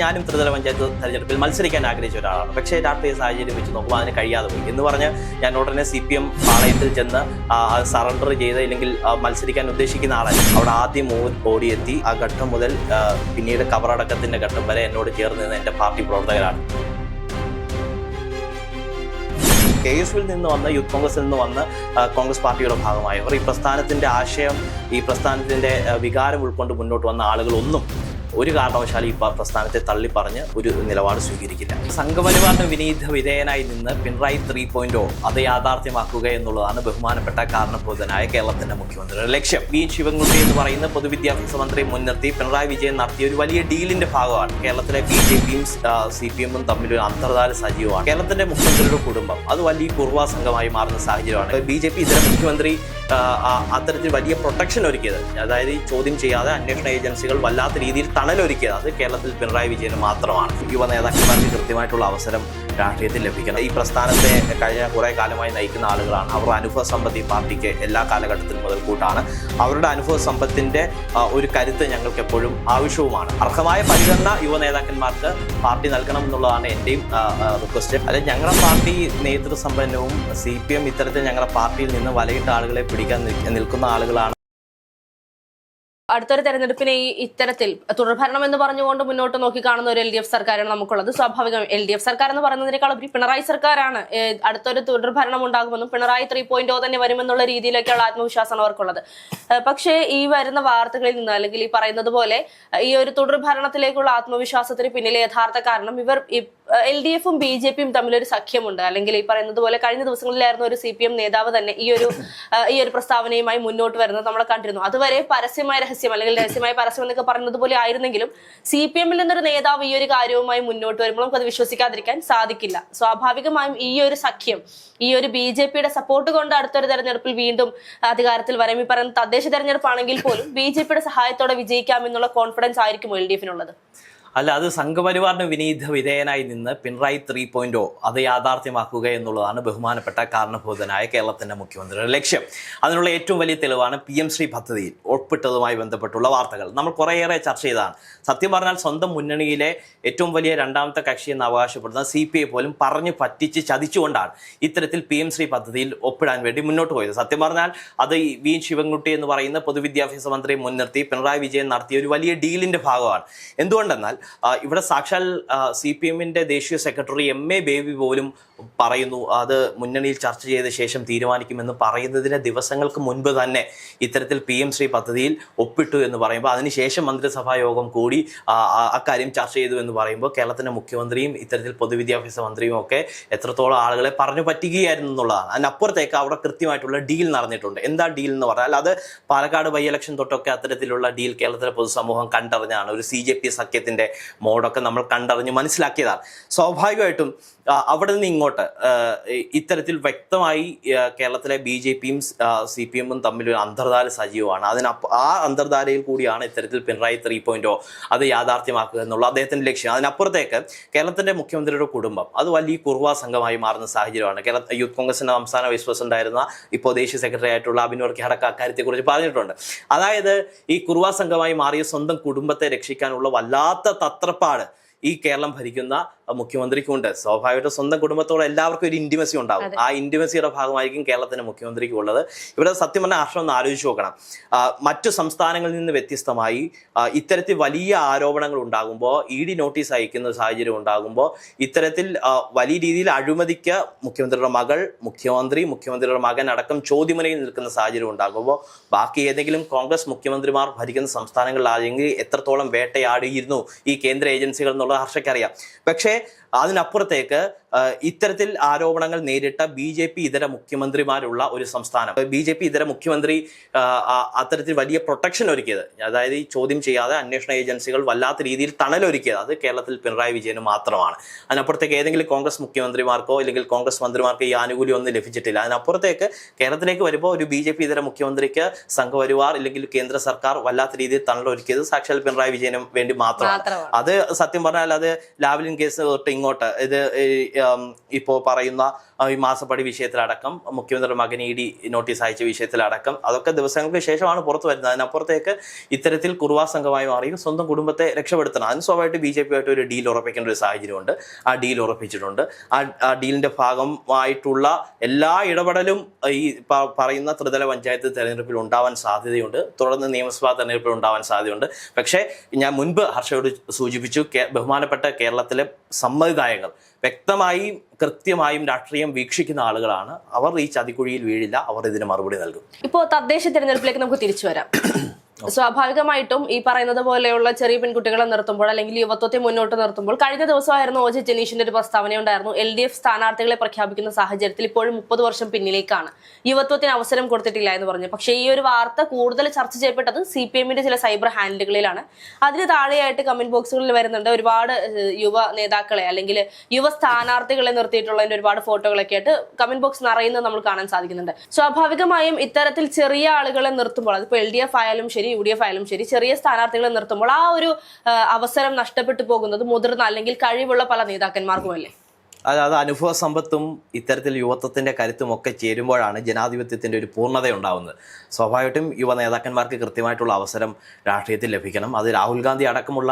ഞാനും ത്രിതല പഞ്ചായത്ത് തെരഞ്ഞെടുപ്പിൽ മത്സരിക്കാൻ ആഗ്രഹിച്ച ഒരാളാണ്. പക്ഷേ രാഷ്ട്രീയ സാഹചര്യം വെച്ച് നോക്കുമ്പോൾ അതിന് കഴിയാതെ പോയി. എന്ന് പറഞ്ഞ് ഞാൻ ഉടനെ സി പി എം പാളയത്തിൽ ചെന്ന് സറണ്ടർ ചെയ്ത് ഇല്ലെങ്കിൽ മത്സരിക്കാൻ ഉദ്ദേശിക്കുന്ന ആളല്ല. അവിടെ ആദ്യം ഓടിയെത്തി. ആ ഘട്ടം മുതൽ പിന്നീട് കബറടക്കത്തിന്റെ ഘട്ടം വരെ എന്നോട് ചേർന്ന് നിന്ന് എന്റെ പാർട്ടി പ്രവർത്തകരാണ്. കെ എസ് യുവിൽ നിന്ന് വന്ന് യൂത്ത് കോൺഗ്രസിൽ നിന്ന് വന്ന് കോൺഗ്രസ് പാർട്ടിയുടെ ഭാഗമായവർ ഈ പ്രസ്ഥാനത്തിന്റെ ആശയം ഈ പ്രസ്ഥാനത്തിന്റെ വികാരം ഉൾക്കൊണ്ട് മുന്നോട്ട് വന്ന ആളുകളൊന്നും ഒരു കാരണവശാലും ഈ പ്രസ്ഥാനത്തെ തള്ളിപ്പറഞ്ഞ് ഒരു നിലപാട് സ്വീകരിക്കില്ല. സംഘപരിവാറിന് വിനീത വിധേയനായി നിന്ന് പിണറായി ത്രീ പോയിന്റ് അത് യാഥാർത്ഥ്യമാക്കുക എന്നുള്ളതാണ് ബഹുമാനപ്പെട്ട കാരണബോധനായ കേരളത്തിന്റെ മുഖ്യമന്ത്രിയുടെ ലക്ഷ്യം. വി. ശിവൻകുട്ടി എന്ന് പറയുന്ന പൊതുവിദ്യാഭ്യാസ മന്ത്രി മുൻനിർത്തി പിണറായി വിജയൻ നടത്തിയ ഒരു വലിയ ഡീലിന്റെ ഭാഗമാണ്. കേരളത്തിലെ ബി ജെ പിയും സി പി എമ്മും തമ്മിൽ ഒരു അന്തർധാര സജീവമാണ്. കേരളത്തിന്റെ മുഖ്യമന്ത്രിയുടെ കുടുംബം അത് വലിയ കുർവാ സംഘമായി മാറുന്ന സാഹചര്യമാണ്. ബി ജെ പി ഇതര മുഖ്യമന്ത്രി അത്തരത്തിൽ വലിയ പ്രൊട്ടക്ഷൻ ഒരുക്കിയത്. അതായത് ചോദ്യം ചെയ്യാതെ അന്വേഷണ ഏജൻസികൾ വല്ലാത്ത രീതിയിൽ തണലൊരുക്കിയത്. അത് കേരളത്തിൽ പിണറായി വിജയന് മാത്രമാണ്. യുവ നേതാക്കന്മാർക്ക് കൃത്യമായിട്ടുള്ള അവസരം രാഷ്ട്രീയത്തിൽ ലഭിക്കണം. ഈ പ്രസ്ഥാനത്തെ കഴിഞ്ഞ കുറേ കാലമായി നയിക്കുന്ന ആളുകളാണ്. അവർ അനുഭവ സമ്പത്തി പാർട്ടിക്ക് എല്ലാ കാലഘട്ടത്തിലും മുതൽക്കൂട്ടാണ്. അവരുടെ അനുഭവ സമ്പത്തിന്റെ ഒരു കരുത്ത് ഞങ്ങൾക്ക് എപ്പോഴും ആവശ്യവുമാണ്. അർഹമായ പരിഗണന യുവ നേതാക്കന്മാർക്ക് പാർട്ടി നൽകണം എന്നുള്ളതാണ് എന്റെയും റിക്വസ്റ്റ്. അതായത് ഞങ്ങളുടെ പാർട്ടി നേതൃസമ്പന്നവും സി പി എം ഇത്തരത്തിൽ ഞങ്ങളുടെ പാർട്ടിയിൽ നിന്ന് വലയിട്ട ആളുകളെ പിടിക്കാൻ നിൽക്കുന്ന ആളുകളാണ് അടുത്തൊരു തെരഞ്ഞെടുപ്പിനെ ഈ ഇത്തരത്തിൽ തുടർഭരണം എന്ന് പറഞ്ഞുകൊണ്ട് മുന്നോട്ട് നോക്കി കാണുന്ന ഒരു എൽ ഡി എഫ് സർക്കാരാണ് നമുക്കുള്ളത്. സ്വാഭാവികം എൽ ഡി എഫ് സർക്കാർ എന്ന് പറയുന്നതിനേക്കാൾ ഒരു പിണറായി സർക്കാരാണ് അടുത്തൊരു തുടർഭരണം ഉണ്ടാകുമെന്നും പിണറായി ത്രീ പോയിന്റ് ഒ തന്നെ വരുമെന്നുള്ള രീതിയിലേക്കുള്ള ആത്മവിശ്വാസമാണ് അവർക്കുള്ളത്. പക്ഷേ ഈ വരുന്ന വാർത്തകളിൽ നിന്ന് അല്ലെങ്കിൽ ഈ പറയുന്നത് പോലെ ഈ ഒരു തുടർഭരണത്തിലേക്കുള്ള ആത്മവിശ്വാസത്തിന് പിന്നിലെ യഥാർത്ഥ കാരണം ഇവർ എൽ ഡി എഫും ബി ജെ പിയും തമ്മിലൊരു സഖ്യമുണ്ട്. അല്ലെങ്കിൽ ഈ പറയുന്നത് പോലെ കഴിഞ്ഞ ദിവസങ്ങളിലായിരുന്നു ഒരു സി പി എം നേതാവ് തന്നെ ഈ ഒരു ഈ ഒരു പ്രസ്താവനയുമായി മുന്നോട്ട് വരുന്നത് നമ്മൾ കണ്ടിരുന്നു. അതുവരെ പരസ്യമായ രഹസ്യം അല്ലെങ്കിൽ രഹസ്യമായ പരസ്യം എന്നൊക്കെ പറയുന്നത് പോലെ ആയിരുന്നെങ്കിലും സി പി എമ്മിൽ നിന്നൊരു നേതാവ് ഈ ഒരു കാര്യവുമായി മുന്നോട്ട് വരുമ്പോൾ നമുക്ക് അത് വിശ്വസിക്കാതിരിക്കാൻ സാധിക്കില്ല. സ്വാഭാവികമായും ഈ ഒരു സഖ്യം ഈ ഒരു ബി ജെ പിയുടെ സപ്പോർട്ട് കൊണ്ട് അടുത്തൊരു തെരഞ്ഞെടുപ്പിൽ വീണ്ടും അധികാരത്തിൽ വരും. ഈ പറയുന്ന തദ്ദേശ തെരഞ്ഞെടുപ്പാണെങ്കിൽ പോലും ബി ജെ പിയുടെ സഹായത്തോടെ വിജയിക്കാമെന്നുള്ള കോൺഫിഡൻസ് ആയിരിക്കും എൽ ഡി എഫിനുള്ളത്? അല്ല അത് സംഘപരിവാറിന് വിനീത വിധേയനായി നിന്ന് പിണറായി ത്രീ പോയിന്റ് അത് യാഥാർത്ഥ്യമാക്കുക എന്നുള്ളതാണ് ബഹുമാനപ്പെട്ട കാരണഭൂതനായ കേരളത്തിന്റെ മുഖ്യമന്ത്രിയുടെ ലക്ഷ്യം. അതിനുള്ള ഏറ്റവും വലിയ തെളിവാണ് പി എം ശ്രീ പദ്ധതിയിൽ ഒപ്പിട്ടതുമായി ബന്ധപ്പെട്ടുള്ള വാർത്തകൾ. നമ്മൾ കുറേയേറെ ചർച്ച ചെയ്തതാണ്. സത്യം പറഞ്ഞാൽ സ്വന്തം മുന്നണിയിലെ ഏറ്റവും വലിയ രണ്ടാമത്തെ കക്ഷി എന്ന് അവകാശപ്പെടുന്ന സി പി ഐ പോലും പറഞ്ഞു പറ്റിച്ച് ചതിച്ചുകൊണ്ടാണ് ഇത്തരത്തിൽ പി എം ശ്രീ പദ്ധതിയിൽ ഒപ്പിടാൻ വേണ്ടി മുന്നോട്ട് പോയത്. സത്യം പറഞ്ഞാൽ അത് വി ശിവൻകുട്ടി എന്ന് പറയുന്ന പൊതുവിദ്യാഭ്യാസ മന്ത്രി മുൻനിർത്തി പിണറായി വിജയൻ നടത്തിയ ഒരു വലിയ ഡീലിന്റെ ഭാഗമാണ്. എന്തുകൊണ്ടെന്നാൽ ഇവിടെ സാക്ഷാൽ സി പി എമ്മിന്റെ ദേശീയ സെക്രട്ടറി എം എ ബേബി പോലും പറയുന്നു അത് മുന്നണിയിൽ ചർച്ച ചെയ്ത ശേഷം തീരുമാനിക്കുമെന്ന് പറയുന്നതിന് ദിവസങ്ങൾക്ക് മുൻപ് തന്നെ ഇത്തരത്തിൽ പി എം ശ്രീ പദ്ധതിയിൽ ഒപ്പിട്ടു എന്ന് പറയുമ്പോൾ അതിനുശേഷം മന്ത്രിസഭാ യോഗം കൂടി അക്കാര്യം ചർച്ച ചെയ്തു എന്ന് പറയുമ്പോൾ കേരളത്തിന്റെ മുഖ്യമന്ത്രിയും ഇത്തരത്തിൽ പൊതുവിദ്യാഭ്യാസ മന്ത്രിയും ഒക്കെ എത്രത്തോളം ആളുകളെ പറഞ്ഞു പറ്റുകയായിരുന്നു എന്നുള്ളതാണ്. അതിനപ്പുറത്തേക്ക് അവിടെ കൃത്യമായിട്ടുള്ള ഡീൽ നടന്നിട്ടുണ്ട്. എന്താ ഡീൽ എന്ന് പറഞ്ഞാൽ അത് പാലക്കാട് ബൈ ഇലക്ഷൻ തൊട്ടൊക്കെ അത്തരത്തിലുള്ള ഡീൽ കേരളത്തിലെ പൊതുസമൂഹം കണ്ടറിഞ്ഞാണ്. ഒരു സി ജെ പി സഖ്യത്തിന്റെ മോഡൊക്കെ നമ്മൾ കണ്ടറിഞ്ഞ് മനസ്സിലാക്കിയതാണ്. സ്വാഭാവികമായിട്ടും അവിടെ നിന്ന് ഇങ്ങോട്ട് ഇത്തരത്തിൽ വ്യക്തമായി കേരളത്തിലെ ബി ജെ പിയും സി പി എമ്മും തമ്മിൽ ഒരു അന്തർധാര സജീവമാണ്. അതിനപ്പ് ആ അന്തർധാരയിൽ കൂടിയാണ് ഇത്തരത്തിൽ പിണറായി ത്രീ പോയിന്റോ അത് യാഥാർത്ഥ്യമാക്കുക എന്നുള്ള അദ്ദേഹത്തിന്റെ ലക്ഷ്യം. അതിനപ്പുറത്തേക്ക് കേരളത്തിന്റെ മുഖ്യമന്ത്രിയുടെ കുടുംബം അത് വലിയ കുർവാ സംഘമായി മാറുന്ന സാഹചര്യമാണ്. കേരള യൂത്ത് കോൺഗ്രസിന്റെ സംസ്ഥാന വൈസ് പ്രസിഡന്റ് ആയിരുന്ന ഇപ്പോൾ ദേശീയ സെക്രട്ടറി ആയിട്ടുള്ള അഭിനോർ ഖേഡക്ക അക്കാര്യത്തെക്കുറിച്ച് പറഞ്ഞിട്ടുണ്ട്. അതായത് ഈ കുർവാ സംഘമായി മാറിയ സ്വന്തം കുടുംബത്തെ രക്ഷിക്കാനുള്ള വല്ലാത്ത തത്രപ്പാട് ഈ കേരളം ഭരിക്കുന്ന മുഖ്യമന്ത്രിക്കുണ്ട്. സ്വാഭാവികമായിട്ടും സ്വന്തം കുടുംബത്തോടെ എല്ലാവർക്കും ഒരു ഇന്റിമസി ഉണ്ടാകും ആ ഇന്റിമസിയുടെ ഭാഗമായിരിക്കും കേരളത്തിന്റെ മുഖ്യമന്ത്രിക്ക് ഉള്ളത് ഇവിടെ സത്യം പറഞ്ഞ ആശ്രമം ഒന്ന് ആലോചിച്ച് നോക്കണം. മറ്റു സംസ്ഥാനങ്ങളിൽ നിന്ന് വ്യത്യസ്തമായി ഇത്തരത്തിൽ വലിയ ആരോപണങ്ങൾ ഉണ്ടാകുമ്പോൾ ഇ ഡി നോട്ടീസ് അയക്കുന്ന സാഹചര്യം ഉണ്ടാകുമ്പോൾ ഇത്തരത്തിൽ വലിയ രീതിയിൽ അഴിമതിക്ക് മുഖ്യമന്ത്രിയുടെ മകൾ മുഖ്യമന്ത്രി മുഖ്യമന്ത്രിയുടെ മകൻ അടക്കം ചോദ്യമുനയിൽ നിൽക്കുന്ന സാഹചര്യം ഉണ്ടാകുമ്പോൾ ബാക്കി ഏതെങ്കിലും കോൺഗ്രസ് മുഖ്യമന്ത്രിമാർ ഭരിക്കുന്ന സംസ്ഥാനങ്ങളിലാണെങ്കിൽ എത്രത്തോളം വേട്ടയാടിയിരുന്നു ഈ കേന്ദ്ര ഏജൻസികൾ എന്നുള്ളത് ഹർഷയ്ക്കറിയാം പക്ഷേ അതിനപ്പുറത്തേക്ക് ഇത്തരത്തിൽ ആരോപണങ്ങൾ നേരിട്ട ബി ജെ പി ഇതര മുഖ്യമന്ത്രിമാരുള്ള ഒരു സംസ്ഥാനം. ബി ജെ പി ഇതര മുഖ്യമന്ത്രി അത്തരത്തിൽ വലിയ പ്രൊട്ടക്ഷൻ ഒരുക്കിയത്. അതായത് ഈ ചോദ്യം ചെയ്യാതെ അന്വേഷണ ഏജൻസികൾ വല്ലാത്ത രീതിയിൽ തണലൊരുക്കിയത്. അത് കേരളത്തിൽ പിണറായി വിജയന് മാത്രമാണ്. അതിനപ്പുറത്തേക്ക് ഏതെങ്കിലും കോൺഗ്രസ് മുഖ്യമന്ത്രിമാർക്കോ അല്ലെങ്കിൽ കോൺഗ്രസ് മന്ത്രിമാർക്കോ ഈ ആനുകൂല്യം ഒന്നും ലഭിച്ചിട്ടില്ല. അതിനപ്പുറത്തേക്ക് കേരളത്തിലേക്ക് വരുമ്പോൾ ഒരു ബി ജെ പി ഇതര മുഖ്യമന്ത്രിക്ക് സംഘപരിവാർ അല്ലെങ്കിൽ കേന്ദ്ര സർക്കാർ വല്ലാത്ത രീതിയിൽ തണലൊരുക്കിയത് സാക്ഷാൽ പിണറായി വിജയനും വേണ്ടി മാത്രമാണ്. അത് സത്യം പറഞ്ഞാൽ അത് ലാവലിൻ കേസ് തൊട്ട് ഇങ്ങോട്ട് ഇത് ഇപ്പോൾ പറയുന്ന ഈ മാസപ്പടി വിഷയത്തിലടക്കം മുഖ്യമന്ത്രി മകൻ ഇ ഡി നോട്ടീസ് അയച്ച വിഷയത്തിലടക്കം അതൊക്കെ ദിവസങ്ങൾക്ക് ശേഷമാണ് പുറത്തു വരുന്നത്. അതിനപ്പുറത്തേക്ക് ഇത്തരത്തിൽ കുറുവാ സംഘമായി മാറി സ്വന്തം കുടുംബത്തെ രക്ഷപ്പെടുത്തണം. അതിന് സ്വാഭാവികമായിട്ട് ബി ജെ പി ആയിട്ട് ഒരു ഡീൽ ഉറപ്പിക്കേണ്ട ഒരു സാഹചര്യമുണ്ട്. ആ ഡീൽ ഉറപ്പിച്ചിട്ടുണ്ട്. ആ ആ ഡീലിന്റെ ഭാഗമായിട്ടുള്ള എല്ലാ ഇടപെടലും ഈ പറയുന്ന ത്രിതല പഞ്ചായത്ത് തെരഞ്ഞെടുപ്പിൽ ഉണ്ടാവാൻ സാധ്യതയുണ്ട്. തുടർന്ന് നിയമസഭാ തെരഞ്ഞെടുപ്പിൽ ഉണ്ടാവാൻ സാധ്യതയുണ്ട്. പക്ഷേ ഞാൻ മുൻപ് ഹർഷയോട് സൂചിപ്പിച്ചു ബഹുമാനപ്പെട്ട കേരളത്തിലെ സമ്മതിദായകർ. വ്യക്തമായും കൃത്യമായും രാഷ്ട്രീയം വീക്ഷിക്കുന്ന ആളുകളാണ്. അവർ ഈ ചതിക്കുഴിയിൽ വീഴില്ല. അവർ ഇതിന് മറുപടി നൽകും. ഇപ്പോൾ തദ്ദേശ തിരഞ്ഞെടുപ്പിലേക്ക് നമുക്ക് തിരിച്ചു വരാം. സ്വാഭാവികമായിട്ടും ഈ പറയുന്നത് പോലെയുള്ള ചെറിയ പെൺകുട്ടികളെ നിർത്തുമ്പോൾ അല്ലെങ്കിൽ യുവത്വത്തെ മുന്നോട്ട് നിർത്തുമ്പോൾ കഴിഞ്ഞ ദിവസമായിരുന്നു ഒ ജെ ജനീഷിന്റെ ഒരു പ്രസ്താവന ഉണ്ടായിരുന്നു. എൽ ഡി എഫ് സ്ഥാനാർത്ഥികളെ പ്രഖ്യാപിക്കുന്ന സാഹചര്യത്തിൽ ഇപ്പോഴും മുപ്പത് വർഷം പിന്നിലേക്കാണ്. യുവത്വത്തിന് അവസരം കൊടുത്തിട്ടില്ല എന്ന് പറഞ്ഞു. പക്ഷേ ഈ ഒരു വാർത്ത കൂടുതൽ ചർച്ച ചെയ്യപ്പെട്ടത് സി പി എമ്മിന്റെ ചില സൈബർ ഹാൻഡിലുകളിലാണ്. അതിന് താഴെയായിട്ട് കമന്റ് ബോക്സുകളിൽ വരുന്നുണ്ട് ഒരുപാട് യുവ നേതാക്കളെ അല്ലെങ്കിൽ യുവ സ്ഥാനാർത്ഥികളെ നിർത്തിയിട്ടുള്ളതിന്റെ ഒരുപാട് ഫോട്ടോകളൊക്കെ ആയിട്ട് കമന്റ് ബോക്സ് നിറയുന്നത് നമ്മൾ കാണാൻ സാധിക്കുന്നുണ്ട്. സ്വാഭാവികമായും ഇത്തരത്തിൽ ചെറിയ ആളുകളെ നിർത്തുമ്പോൾ അതിപ്പോൾ എൽ ഡി എഫ് ആയാലും ശരി യു ഡി എഫ് ആയാലും ശരി ചെറിയ സ്ഥാനാർത്ഥികളെ നിർത്തുമ്പോൾ ആ ഒരു അവസരം നഷ്ടപ്പെട്ടു പോകുന്നത് മുതിർന്ന അല്ലെങ്കിൽ കഴിവുള്ള പല നേതാക്കന്മാർക്കുമല്ലേ? അത് അത് അനുഭവ സമ്പത്തും ഇത്തരത്തിൽ യുവത്വത്തിന്റെ കരുത്തും ഒക്കെ ചേരുമ്പോഴാണ് ജനാധിപത്യത്തിന്റെ ഒരു പൂർണത ഉണ്ടാവുന്നത് സ്വാഭാവികമായിട്ടും യുവ നേതാക്കന്മാർക്ക് കൃത്യമായിട്ടുള്ള അവസരം രാഷ്ട്രീയത്തിൽ ലഭിക്കണം. അത് രാഹുൽ ഗാന്ധി അടക്കമുള്ള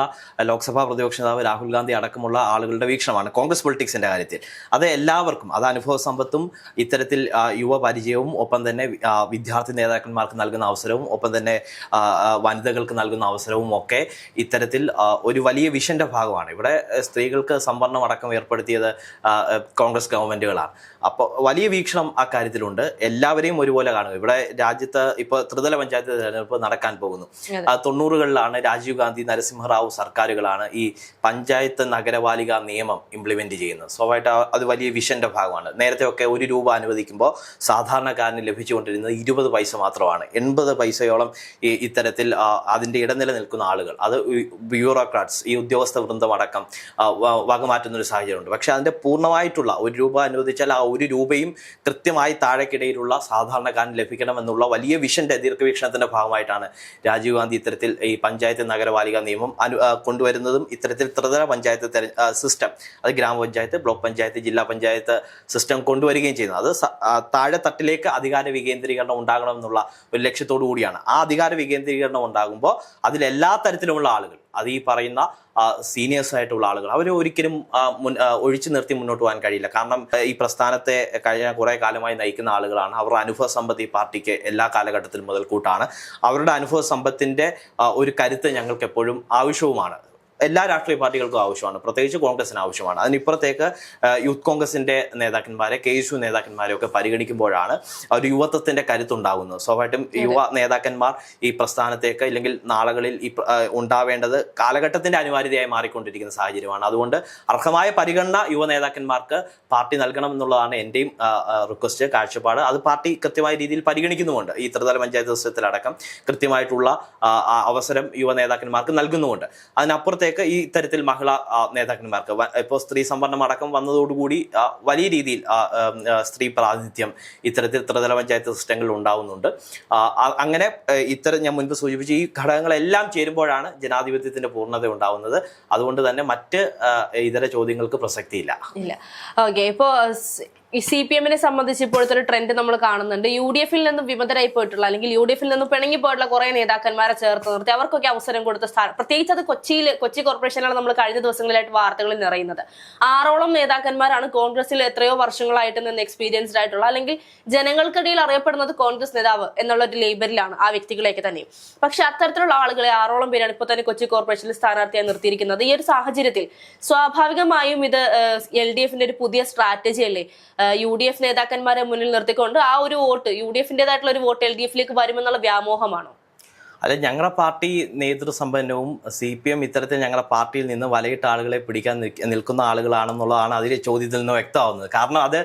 ലോക്സഭാ പ്രതിപക്ഷ നേതാവ് രാഹുൽ ഗാന്ധി അടക്കമുള്ള ആളുകളുടെ വീക്ഷണമാണ് കോൺഗ്രസ് പൊളിറ്റിക്സിന്റെ കാര്യത്തിൽ. അത് എല്ലാവർക്കും അത് അനുഭവ സമ്പത്തും ഇത്തരത്തിൽ യുവ പരിചയവും ഒപ്പം തന്നെ വിദ്യാർത്ഥി നേതാക്കന്മാർക്ക് നൽകുന്ന അവസരവും ഒപ്പം തന്നെ വനിതകൾക്ക് നൽകുന്ന അവസരവും ഒക്കെ ഇത്തരത്തിൽ ഒരു വലിയ വിഷന്റെ ഭാഗമാണ്. ഇവിടെ സ്ത്രീകൾക്ക് സംവരണം അടക്കം ഏർപ്പെടുത്തിയത് കോൺഗ്രസ് ഗവൺമെന്റുകളാണ്. അപ്പോൾ വലിയ വീക്ഷണം അക്കാര്യത്തിലുണ്ട് എല്ലാവരെയും ഒരുപോലെ കാണും. ഇവിടെ രാജ്യത്ത് ഇപ്പോൾ ത്രിതല പഞ്ചായത്ത് തെരഞ്ഞെടുപ്പ് നടക്കാൻ പോകുന്നു. തൊണ്ണൂറുകളിലാണ് രാജീവ് ഗാന്ധി നരസിംഹറാവു സർക്കാരുകളാണ് ഈ പഞ്ചായത്ത് നഗരപാലിക നിയമം ഇംപ്ലിമെന്റ് ചെയ്യുന്നത്. സ്വാഭാവികമായിട്ട് അത് വലിയ വിഷന്റെ ഭാഗമാണ്. നേരത്തെ ഒക്കെ ഒരു രൂപ അനുവദിക്കുമ്പോൾ സാധാരണക്കാരന് ലഭിച്ചുകൊണ്ടിരുന്നത് ഇരുപത് പൈസ മാത്രമാണ്. എൺപത് പൈസയോളം ഈ ഇത്തരത്തിൽ അതിന്റെ ഇടനില നിൽക്കുന്ന ആളുകൾ. അത് ബ്യൂറോക്രാറ്റ്സ് ഈ ഉദ്യോഗസ്ഥ വൃന്ദമടക്കം വകമാറ്റുന്ന ഒരു സാഹചര്യമുണ്ട്. പക്ഷെ അതിന്റെ പൂർണമായിട്ടുള്ള ഒരു രൂപ അനുവദിച്ചാൽ ആ ഒരു രൂപയും കൃത്യമായി താഴെക്കിടയിലുള്ള സാധാരണക്കാരന് ലഭിക്കണമെന്നുള്ള വലിയ വിഷന്റെ ദീർഘവീക്ഷണത്തിന്റെ ഭാഗമായിട്ടാണ് രാജീവ് ഗാന്ധി ഇത്തരത്തിൽ ഈ പഞ്ചായത്ത് നഗരപാലിക നിയമം അനു കൊണ്ടുവരുന്നതും ഇത്തരത്തിൽ ത്രിതല പഞ്ചായത്ത് സിസ്റ്റം അത് ഗ്രാമപഞ്ചായത്ത് ബ്ലോക്ക് പഞ്ചായത്ത് ജില്ലാ പഞ്ചായത്ത് സിസ്റ്റം കൊണ്ടുവരികയും ചെയ്യുന്നത് അത് താഴെ തട്ടിലേക്ക് അധികാര വികേന്ദ്രീകരണം ഉണ്ടാകണം എന്നുള്ള ഒരു ലക്ഷ്യത്തോടു കൂടിയാണ്. ആ അധികാര വികേന്ദ്രീകരണം ഉണ്ടാകുമ്പോൾ അതിൽ എല്ലാ തരത്തിലുമുള്ള ആളുകൾ അത് ഈ പറയുന്ന സീനിയേഴ്സ് ആയിട്ടുള്ള ആളുകൾ. അവരെ ഒരിക്കലും ഒഴിച്ചു നിർത്തി മുന്നോട്ട് പോകാൻ കഴിയില്ല. കാരണം ഈ പ്രസ്ഥാനത്തെ കഴിഞ്ഞ കുറേ കാലമായി നയിക്കുന്ന ആളുകളാണ്. അവരുടെ അനുഭവ സമ്പത്ത് ഈ പാർട്ടിക്ക് എല്ലാ കാലഘട്ടത്തിലും മുതൽക്കൂട്ടാണ്. അവരുടെ അനുഭവ സമ്പത്തിന്റെ ഒരു കരുത്ത് ഞങ്ങൾക്ക് എപ്പോഴും ആവശ്യവുമാണ്. എല്ലാ രാഷ്ട്രീയ പാർട്ടികൾക്കും ആവശ്യമാണ്. പ്രത്യേകിച്ച് കോൺഗ്രസിന് ആവശ്യമാണ്. അതിനിപ്പുറത്തേക്ക് യൂത്ത് കോൺഗ്രസിന്റെ നേതാക്കന്മാരെ കെ യു നേതാക്കന്മാരെ ഒക്കെ പരിഗണിക്കുമ്പോഴാണ് ഒരു യുവത്വത്തിന്റെ കരുത്തുണ്ടാകുന്നത്. സ്വാഭാവികമായിട്ടും യുവ നേതാക്കന്മാർ ഈ പ്രസ്ഥാനത്തേക്ക് ഇല്ലെങ്കിൽ നാളുകളിൽ ഈ ഉണ്ടാവേണ്ടത് കാലഘട്ടത്തിന്റെ അനിവാര്യതയായി മാറിക്കൊണ്ടിരിക്കുന്ന സാഹചര്യമാണ്. അതുകൊണ്ട് അർഹമായ പരിഗണന യുവ നേതാക്കന്മാർക്ക് പാർട്ടി നൽകണം എന്നുള്ളതാണ് എന്റെയും റിക്വസ്റ്റ് കാഴ്ചപ്പാട്. അത് പാർട്ടി കൃത്യമായ രീതിയിൽ പരിഗണിക്കുന്നുമുണ്ട്. ഈ ത്രിതല പഞ്ചായത്ത് സിസ്റ്റത്തിലടക്കം കൃത്യമായിട്ടുള്ള അവസരം യുവ നേതാക്കന്മാർക്ക് നൽകുന്നുമുണ്ട്. അതിനപ്പുറത്തേക്ക് ഈ തരത്തിൽ മഹിളാ നേതാക്കന്മാർക്ക് ഇപ്പോൾ സ്ത്രീ സംവരണം അടക്കം വന്നതോടുകൂടി വലിയ രീതിയിൽ സ്ത്രീ പ്രാതിനിധ്യം ഇത്തരത്തിൽ ത്രിതല പഞ്ചായത്ത് സിസ്റ്റങ്ങളിൽ ഉണ്ടാവുന്നുണ്ട്. അങ്ങനെ ഇത്തരം ഞാൻ മുൻപ് സൂചിപ്പിച്ച ഈ ഘടകങ്ങളെല്ലാം ചേരുമ്പോഴാണ് ജനാധിപത്യത്തിന്റെ പൂർണത ഉണ്ടാവുന്നത്. അതുകൊണ്ട് തന്നെ മറ്റ് ഇതര ചോദ്യങ്ങൾക്ക് പ്രസക്തിയില്ല. ഇല്ല. ഓക്കെ. ഇപ്പോ സി പി എമ്മിനെ സംബന്ധിച്ച് ഇപ്പോഴത്തെ ഒരു ട്രെൻഡ് നമ്മൾ കാണുന്നുണ്ട്. യു ഡി എഫിൽ നിന്നും വിമതരായി പോയിട്ടുള്ള അല്ലെങ്കിൽ യു ഡി എഫിൽ നിന്നും പിണങ്ങി പോയിട്ടുള്ള കുറെ നേതാക്കന്മാരെ ചേർത്ത് നിർത്തി. അവർക്കൊക്കെ അവസരം കൊടുത്ത സ്ഥാനം പ്രത്യേകിച്ച് അത് കൊച്ചിയിൽ കൊച്ചി കോർപ്പറേഷനാണ് നമ്മൾ കഴിഞ്ഞ ദിവസങ്ങളിലായിട്ട് വാർത്തകളിൽ നിറയുന്നത്. ആറോളം നേതാക്കന്മാരാണ് കോൺഗ്രസിൽ എത്രയോ വർഷങ്ങളായിട്ട് നിന്ന് എക്സ്പീരിയൻസ്ഡ് ആയിട്ടുള്ള അല്ലെങ്കിൽ ജനങ്ങൾക്കിടയിൽ അറിയപ്പെടുന്നത് കോൺഗ്രസ് നേതാവ് എന്നുള്ള ഒരു ലേബറിലാണ് ആ വ്യക്തികളെയൊക്കെ തന്നെ പക്ഷെ അത്തരത്തിലുള്ള ആളുകളെ ആറോളം പേരാണ് ഇപ്പോൾ തന്നെ കൊച്ചി കോർപ്പറേഷനിൽ സ്ഥാനാർത്ഥിയായി നിർത്തിയിരിക്കുന്നത്. ഈ ഒരു സാഹചര്യത്തിൽ സ്വാഭാവികമായും ഇത് എൽ ഡി എഫിന്റെ ഒരു പുതിയ സ്ട്രാറ്റജി അല്ലേ? യു ഡി എഫ് നേതാക്കന്മാരെ മുന്നിൽ നിർത്തിക്കൊണ്ട് ആ ഒരു വോട്ട് യു ഡി എഫിന്റേതായിട്ടുള്ള ഒരു വോട്ട് എൽ ഡി എഫിലേക്ക് വരുമെന്നുള്ള വ്യാമോഹമാണോ? അതെ ഞങ്ങളുടെ പാർട്ടി നേതൃസമ്പന്നവും സി പി എം ഇത്തരത്തിൽ ഞങ്ങളുടെ പാർട്ടിയിൽ നിന്ന് വലയിട്ട ആളുകളെ പിടിക്കാൻ നിൽക്കുന്ന ആളുകളാണെന്നുള്ളതാണ് അതിലെ ചോദ്യത്തിൽ നിന്ന് വ്യക്തമാവുന്നത്. കാരണം അത്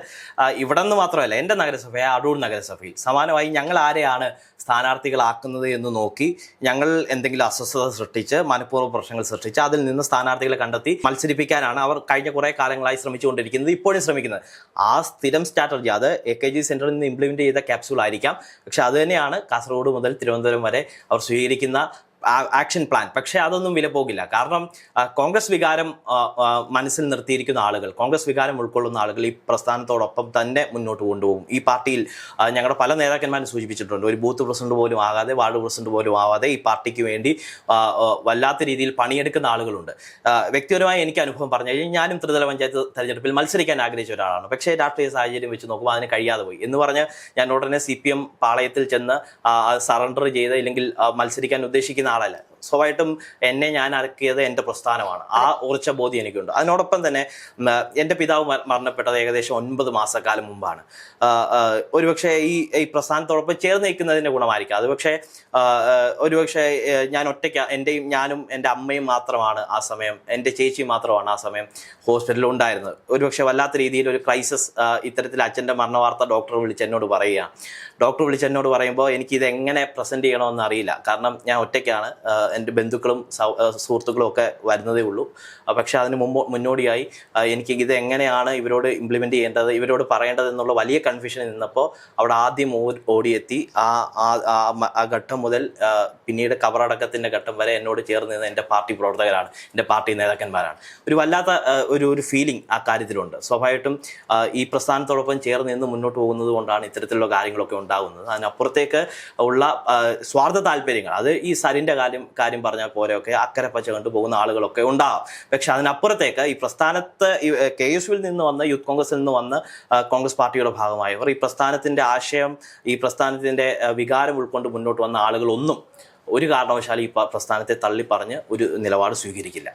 ഇവിടെ നിന്ന് മാത്രമല്ല എന്റെ നഗരസഭയായ അടൂർ നഗരസഭയിൽ സമാനമായി ഞങ്ങൾ ആരെയാണ് സ്ഥാനാർത്ഥികളാക്കുന്നത് എന്ന് നോക്കി ഞങ്ങൾ എന്തെങ്കിലും അസ്വസ്ഥത സൃഷ്ടിച്ച് മനഃപൂർവ പ്രശ്നങ്ങൾ സൃഷ്ടിച്ച് അതിൽ നിന്ന് സ്ഥാനാർത്ഥികളെ കണ്ടെത്തി മത്സരിപ്പിക്കാനാണ് അവർ കഴിഞ്ഞ കുറേ കാലങ്ങളായി ശ്രമിച്ചുകൊണ്ടിരിക്കുന്നത് ഇപ്പോഴും ശ്രമിക്കുന്നത്. ആ സ്ഥിരം സ്ട്രാറ്റജി അത് എ കെ ജി സെന്ററിൽ നിന്ന് ഇംപ്ലിമെന്റ് ചെയ്ത ക്യാപ്സ്യൂൾ ആയിരിക്കാം. പക്ഷെ അത് തന്നെയാണ് കാസർഗോഡ് മുതൽ തിരുവനന്തപുരം വരെ അവർ സ്വീകരിക്കുന്ന ആക്ഷൻ പ്ലാൻ പക്ഷേ അതൊന്നും വില പോകില്ല. കാരണം കോൺഗ്രസ് വികാരം മനസ്സിൽ നിർത്തിയിരിക്കുന്ന ആളുകൾ കോൺഗ്രസ് വികാരം ഉൾക്കൊള്ളുന്ന ആളുകൾ ഈ പ്രസ്ഥാനത്തോടൊപ്പം തന്നെ മുന്നോട്ട് കൊണ്ടുപോകും. ഈ പാർട്ടിയിൽ ഞങ്ങളുടെ പല നേതാക്കന്മാരും സൂചിപ്പിച്ചിട്ടുണ്ട്. ഒരു ബൂത്ത് പ്രസിഡന്റ് പോലും ആകാതെ വാർഡ് പ്രസിഡന്റ് പോലും ആവാതെ ഈ പാർട്ടിക്ക് വേണ്ടി വല്ലാത്ത രീതിയിൽ പണിയെടുക്കുന്ന ആളുകളുണ്ട്. വ്യക്തിപരമായി എനിക്ക് അനുഭവം പറഞ്ഞു കഴിഞ്ഞാൽ ഞാനും ത്രിതല പഞ്ചായത്ത് തെരഞ്ഞെടുപ്പിൽ മത്സരിക്കാൻ ആഗ്രഹിച്ച ഒരാളാണ്. പക്ഷേ രാഷ്ട്രീയ സാഹചര്യം വെച്ച് നോക്കുമ്പോൾ അതിന് കഴിയാതെ പോയി. എന്ന് പറഞ്ഞ് ഞാൻ ഉടനെ സി പി എം പാളയത്തിൽ ചെന്ന് സറണ്ടർ ചെയ്ത് ഇല്ലെങ്കിൽ മത്സരിക്കാൻ ഉദ്ദേശിക്കുന്ന ആളല്ല സ്വാഭാവികമായിട്ടും എന്നെ ഞാൻ അറക്കിയത് എന്റെ പ്രസ്ഥാനമാണ്. ആ ഉറച്ച ബോധ്യം എനിക്കുണ്ട്. അതിനോടൊപ്പം തന്നെ എന്റെ എന്റെ പിതാവ് മരണപ്പെട്ടത് ഏകദേശം ഒൻപത് മാസക്കാലം മുമ്പാണ്. ഒരുപക്ഷെ ഈ ഈ പ്രസ്ഥാനത്തോടൊപ്പം ചേർന്ന് നിൽക്കുന്നതിന്റെ ഗുണമായിരിക്കാം. അത് പക്ഷേ ആ, ആ, ഒരുപക്ഷെ ഞാൻ ഒറ്റയ്ക്ക് എന്റെയും ഞാനും എന്റെ അമ്മയും മാത്രമാണ് ആ സമയം എന്റെ ചേച്ചി മാത്രമാണ് ആ സമയം ഹോസ്പിറ്റലിൽ ഉണ്ടായിരുന്നത്. ഒരുപക്ഷെ വല്ലാത്ത രീതിയിൽ ഒരു ക്രൈസിസ് ഇത്തരത്തിൽ അച്ഛന്റെ മരണവാർത്ത ഡോക്ടർ വിളിച്ച് എന്നോട് പറയുക. ഡോക്ടർ വിളിച്ച് എന്നോട് പറയുമ്പോൾ എനിക്കിത് എങ്ങനെ പ്രസന്റ് ചെയ്യണമെന്ന് അറിയില്ല. കാരണം ഞാൻ ഒറ്റയ്ക്കാണ് എന്റെ ബന്ധുക്കളും സുഹൃത്തുക്കളും ഒക്കെ വരുന്നതേ ഉള്ളൂ. പക്ഷേ അതിന് മുമ്പ് മുന്നോടിയായി എനിക്ക് ഇത് എങ്ങനെയാണ് ഇവരോട് ഇംപ്ലിമെന്റ് ചെയ്യേണ്ടത് ഇവരോട് പറയേണ്ടത് എന്നുള്ള വലിയ കൺഫ്യൂഷനിൽ നിന്നപ്പോൾ അവിടെ ആദ്യം ഓടിയെത്തി. ആ ആ- ഘട്ടം മുതൽ പിന്നീട് കവറടക്കത്തിന്റെ ഘട്ടം വരെ എന്നോട് ചേർന്ന് നിന്ന് എന്റെ പാർട്ടി പ്രവർത്തകരാണ് എന്റെ പാർട്ടി നേതാക്കന്മാരാണ്. ഒരു വല്ലാത്ത ഒരു ഒരു ഫീലിംഗ് ആ കാര്യത്തിലുണ്ട്. സ്വാഭാവികമായിട്ടും ഈ പ്രസ്ഥാനത്തോടൊപ്പം ചേർന്ന് നിന്ന് മുന്നോട്ട് പോകുന്നത് കൊണ്ടാണ് ഇത്തരത്തിലുള്ള കാര്യങ്ങളൊക്കെ ഉണ്ടാകുന്നത്. അതിനപ്പുറത്തേക്ക് ഉള്ള സ്വാർത്ഥ താല്പര്യങ്ങൾ അത് ഈ സരിന്റെ കാര്യം കാര്യം പറഞ്ഞാൽ പോലെയൊക്കെ അക്കരെ പച്ച കണ്ടു പോകുന്ന ആളുകളൊക്കെ ഉണ്ടാകും പക്ഷെ അതിനപ്പുറത്തേക്ക് ഈ പ്രസ്ഥാനത്ത് കെ എസ് യുവിൽ നിന്ന് വന്ന് യൂത്ത് കോൺഗ്രസിൽ നിന്ന് വന്ന് കോൺഗ്രസ് പാർട്ടിയുടെ ഭാഗമായവർ ഈ പ്രസ്ഥാനത്തിന്റെ ആശയം ഈ പ്രസ്ഥാനത്തിന്റെ വികാരം ഉൾക്കൊണ്ട് മുന്നോട്ട് വന്ന ആളുകളൊന്നും ഒരു കാരണവശാലും ഈ പ്രസ്ഥാനത്തെ തള്ളിപ്പറഞ്ഞ് ഒരു നിലപാട് സ്വീകരിക്കില്ല.